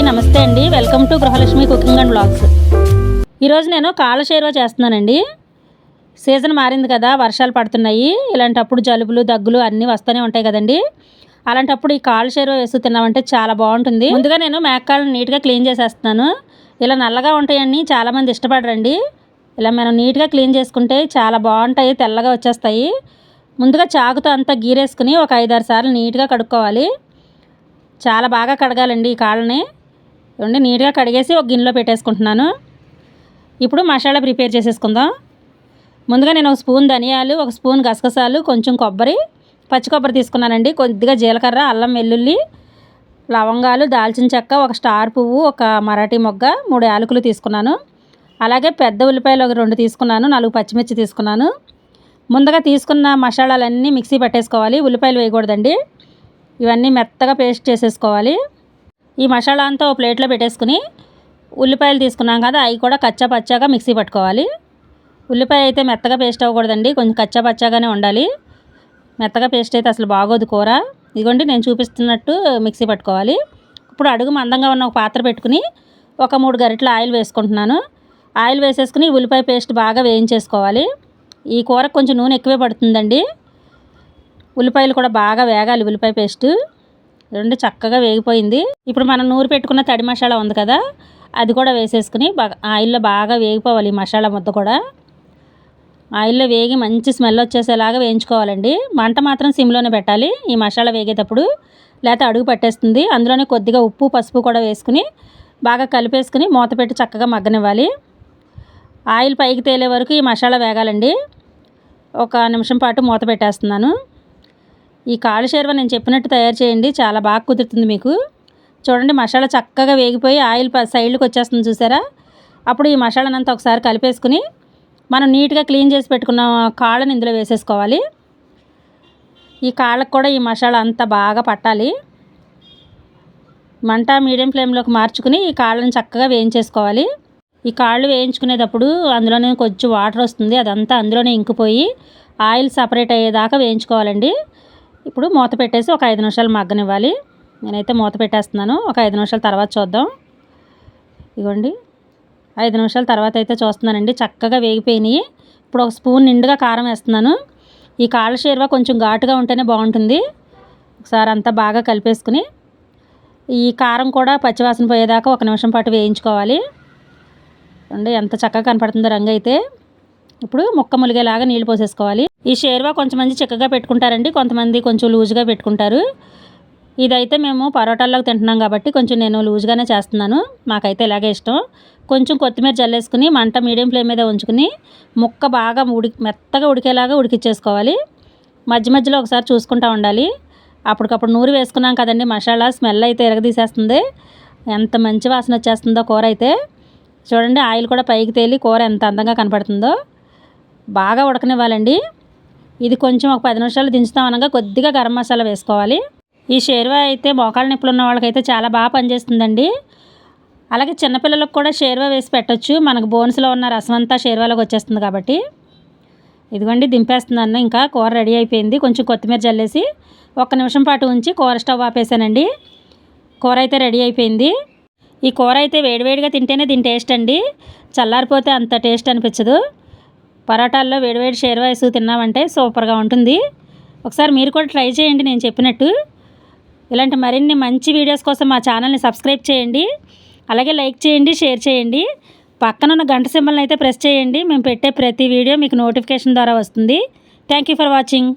అందరికీ నమస్తే అండి. Welcome to Gruhalakshmi cooking and blogs ఈరోజు నేను కాల షేర్వా చేస్తున్నానండి. సీజన్ మారింది కదా వర్షాలు పడుతున్నాయి. ఇలాంటప్పుడు జలుబులు దగ్గులు అన్నీ వస్తూనే ఉంటాయి కదండి. అలాంటప్పుడు ఈ కాల షేర్వా వేస్తూ తిన్నామంటే చాలా బాగుంటుంది. ముందుగా నేను మేకాలను నీట్గా క్లీన్ చేసేస్తున్నాను. ఇలా నల్లగా ఉంటాయని చాలామంది ఇష్టపడరండి. ఇలా మనం నీట్గా క్లీన్ చేసుకుంటే చాలా బాగుంటాయి తెల్లగా వచ్చేస్తాయి. ముందుగా చాకుతో అంతా గీరేసుకుని ఒక ఐదారు సార్లు నీట్గా కడుక్కోవాలి. చాలా బాగా కడగాలండి ఈ కాళ్ళని. ఇవ్వండి నీట్గా కడిగేసి ఒక గిన్నెలో పెట్టేసుకుంటున్నాను. ఇప్పుడు మసాలా ప్రిపేర్ చేసేసుకుందాం. ముందుగా నేను ఒక స్పూన్ ధనియాలు ఒక స్పూన్ గసగసాలు కొంచెం కొబ్బరి పచ్చి కొబ్బరి తీసుకున్నానండి. కొద్దిగా జీలకర్ర అల్లం వెల్లుల్లి లవంగాలు దాల్చిన చెక్క ఒక స్టార్ పువ్వు ఒక మరాఠీ మొగ్గ మూడు యాలకులు తీసుకున్నాను. అలాగే పెద్ద ఉల్లిపాయలు ఒక రెండు తీసుకున్నాను నాలుగు పచ్చిమిర్చి తీసుకున్నాను. ముందుగా తీసుకున్న మసాలాలన్నీ మిక్సీ పెట్టేసుకోవాలి ఉల్లిపాయలు వేయకూడదండి. ఇవన్నీ మెత్తగా పేస్ట్ చేసేసుకోవాలి. ఈ మసాలా అంతా ఒక ప్లేట్లో పెట్టేసుకుని ఉల్లిపాయలు తీసుకున్నాం కదా అవి కూడా కచ్చా పచ్చాగా మిక్సీ పట్టుకోవాలి. ఉల్లిపాయ అయితే మెత్తగా పేస్ట్ అవ్వకూడదండి కొంచెం కచ్చా పచ్చాగానే ఉండాలి. మెత్తగా పేస్ట్ అయితే అసలు బాగోదు కూర. ఇదిగోండి నేను చూపిస్తున్నట్టు మిక్సీ పట్టుకోవాలి. ఇప్పుడు అడుగు మందంగా ఉన్న ఒక పాత్ర పెట్టుకుని ఒక మూడు గరిటెల ఆయిల్ వేసుకుంటున్నాను. ఆయిల్ వేసేసుకుని ఉల్లిపాయ పేస్ట్ బాగా వేయించేసుకోవాలి. ఈ కూరకు కొంచెం నూనె ఎక్కువే పడుతుందండి. ఉల్లిపాయలు కూడా బాగా వేగాలి ఉల్లిపాయ పేస్ట్. రెండు చక్కగా వేగిపోయింది. ఇప్పుడు మనం నూరు పెట్టుకున్న తడి మసాలా ఉంది కదా అది కూడా వేసేసుకుని బాగా ఆయిల్లో బాగా వేగిపోవాలి ఈ మసాలా ముద్ద కూడా. ఆయిల్లో వేగి మంచి స్మెల్ వచ్చేసేలాగా వేయించుకోవాలండి. మంట మాత్రం సిమ్లోనే పెట్టాలి ఈ మసాలా వేగేటప్పుడు. లేకపోతే అడుగు పట్టేస్తుంది. అందులోనే కొద్దిగా ఉప్పు పసుపు కూడా వేసుకుని బాగా కలిపేసుకుని మూత పెట్టి చక్కగా మగ్గనివ్వాలి. ఆయిల్ పైకి తేలే వరకు ఈ మసాలా వేగాలండి. ఒక నిమిషం పాటు మూత పెట్టేస్తున్నాను. ఈ కాలు షేర్వా నేను చెప్పినట్టు తయారు చేయండి. చాలా బాగా కుదురుతుంది మీకు. చూడండి మసాలా చక్కగా వేగిపోయి ఆయిల్ సైడ్కి వచ్చేస్తుంది చూసారా? అప్పుడు ఈ మసాలానంతా ఒకసారి కలిపేసుకుని మనం నీట్గా క్లీన్ చేసి పెట్టుకున్న కాళ్ళని ఇందులో వేసేసుకోవాలి. ఈ కాళ్ళకు కూడా ఈ మసాలా అంతా బాగా పట్టాలి. మంట మీడియం ఫ్లేమ్లోకి మార్చుకుని ఈ కాళ్ళని చక్కగా వేయించేసుకోవాలి. ఈ కాళ్ళు వేయించుకునేటప్పుడు అందులోనే కొంచెం వాటర్ వస్తుంది. అదంతా అందులోనే ఇంకిపోయి ఆయిల్ సపరేట్ అయ్యేదాకా వేయించుకోవాలండి. ఇప్పుడు మూత పెట్టేసి ఒక ఐదు నిమిషాలు మగ్గనివ్వాలి. నేనైతే మూత పెట్టేస్తున్నాను. ఒక ఐదు నిమిషాల తర్వాత చూద్దాం. ఇగోండి. ఐదు నిమిషాల తర్వాత అయితే చూస్తున్నానండి. చక్కగా వేగిపోయినాయి. ఇప్పుడు ఒక స్పూన్ నిండుగా కారం వేస్తున్నాను. ఈ కాళ్ళ షేర్వా కొంచెం ఘాటుగా ఉంటేనే బాగుంటుంది. ఒకసారి అంతా బాగా కలిపేసుకుని ఈ కారం కూడా పచ్చివాసన పోయేదాకా ఒక నిమిషం పాటు వేయించుకోవాలి. అండి ఎంత చక్కగా కనపడుతుందో రంగు అయితే. ఇప్పుడు ముక్క ములిగేలాగా నీళ్ళు పోసేసుకోవాలి. ఈ షేర్వా కొంతమంది చిక్కగా పెట్టుకుంటారండి. కొంతమంది కొంచెం లూజ్గా పెట్టుకుంటారు. ఇదైతే మేము పరోటాల్లోకి తింటున్నాం కాబట్టి కొంచెం నేను లూజ్గానే చేస్తున్నాను. మాకైతే ఇలాగే ఇష్టం. కొంచెం కొత్తిమీర జల్లేసుకుని మంట మీడియం ఫ్లేమ్ మీద ఉంచుకుని ముక్క బాగా ఉడికి మెత్తగా ఉడికేలాగా ఉడికిచ్చేసుకోవాలి. మధ్య మధ్యలో ఒకసారి చూసుకుంటూ ఉండాలి. అప్పటికప్పుడు నూరు వేసుకున్నాం కదండి మసాలా స్మెల్ అయితే ఎరగదీసేస్తుంది ఎంత మంచి వాసన వచ్చేస్తుందో కూర అయితే. చూడండి ఆయిల్ కూడా పైకి తేలి కూర ఎంత అందంగా కనపడుతుందో. బాగా ఉడకనివ్వాలండి. ఇది కొంచెం ఒక పది నిమిషాలు దించుతాం అనగా కొద్దిగా గరం మసాలా వేసుకోవాలి. ఈ షేర్వా అయితే మోకాళ్ళ నొప్పులు ఉన్న వాళ్ళకైతే చాలా బాగా పనిచేస్తుందండి. అలాగే చిన్నపిల్లలకు కూడా షేర్వా వేసి పెట్టచ్చు. మనకు బోన్స్లో ఉన్న రసం అంతా షేర్వాలోకి వచ్చేస్తుంది కాబట్టి. ఇదిగోండి దింపేస్తున్నాను ఇంకా కూర రెడీ అయిపోయింది. కొంచెం కొత్తిమీర జల్లేసి ఒక్క నిమిషం పాటు ఉంచి కూర స్టవ్ ఆపేసానండి. కూర అయితే రెడీ అయిపోయింది. ఈ కూర అయితే వేడివేడిగా తింటేనే దీని టేస్ట్ అండి. చల్లారిపోతే అంత టేస్ట్ అనిపించదు. పరోటాల్లో వేడివేడి షేర్ తిన్నామంటే సూపర్గా ఉంటుంది. ఒకసారి మీరు కూడా ట్రై చేయండి నేను చెప్పినట్టు. ఇలాంటి మరిన్ని మంచి వీడియోస్ కోసం మా ఛానల్ని సబ్స్క్రైబ్ చేయండి. అలాగే లైక్ చేయండి షేర్ చేయండి. పక్కన ఉన్న గంట సింబల్ని అయితే ప్రెస్ చేయండి. మేము పెట్టే ప్రతి వీడియో మీకు నోటిఫికేషన్ ద్వారా వస్తుంది. Thank you for watching.